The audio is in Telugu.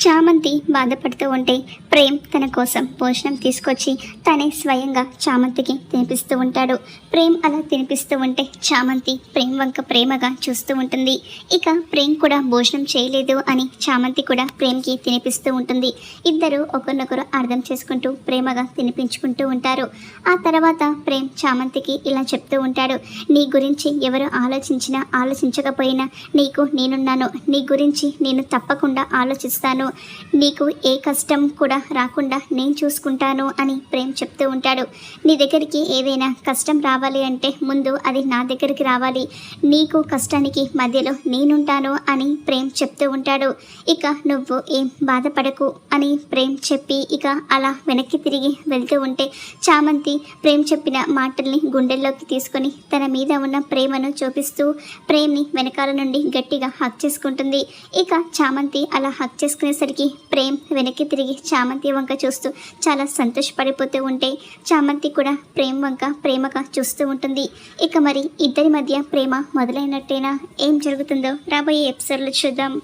చామంతి బాధపడుతూ ఉంటే ప్రేమ్ తన కోసం భోజనం తీసుకొచ్చి తనే స్వయంగా చామంతికి తినిపిస్తూ ఉంటాడు. ప్రేమ్ అలా తినిపిస్తూ ఉంటే చామంతి ప్రేమ్ వంక ప్రేమగా చూస్తూ ఉంటుంది. ఇక ప్రేమ్ కూడా భోజనం చేయలేదు అని చామంతి కూడా ప్రేమ్కి తినిపిస్తూ ఉంటుంది. ఇద్దరు ఒకరినొకరు అర్థం చేసుకుంటూ ప్రేమగా తినిపించుకుంటూ ఉంటారు. ఆ తర్వాత ప్రేమ్ చామంతికి ఇలా చెప్తూ ఉంటాడు. నీ గురించి ఎవరు ఆలోచించినా ఆలోచించకపోయినా నీకు నేనున్నాను. నీ గురించి నేను తప్పకుండా ఆలోచిస్తాను. నీకు ఏ కష్టం కూడా రాకుండా నేను చూసుకుంటాను అని ప్రేమ్ చెప్తూ ఉంటాడు. నీ దగ్గరికి ఏదైనా కష్టం రావాలి అంటే ముందు అది నా దగ్గరికి రావాలి. నీకు కష్టానికి మధ్యలో నేనుంటాను అని ప్రేమ్ చెప్తూ ఉంటాడు. ఇక నువ్వు ఏం బాధపడకు అని ప్రేమ్ చెప్పి ఇక అలా వెనక్కి తిరిగి వెళ్తూ ఉంటే చామంతి ప్రేమ్ చెప్పిన మాటల్ని గుండెల్లోకి తీసుకొని తన మీద ఉన్న ప్రేమను చూపిస్తూ ప్రేమ్ని వెనకాల నుండి గట్టిగా హక్ చేసుకుంటుంది. ఇక చామంతి అలా హక్ వచ్చేసరికి ప్రేమ్ వెనక్కి తిరిగి చామంతి వంక చూస్తూ చాలా సంతోషపడిపోతూ ఉంటే చామంతి కూడా ప్రేమ్ వంక ప్రేమగా చూస్తూ ఉంటుంది. ఇక మరి ఇద్దరి మధ్య ప్రేమ మొదలైనట్టేనా? ఏం జరుగుతుందో రాబోయే ఎపిసోడ్లో చూద్దాం.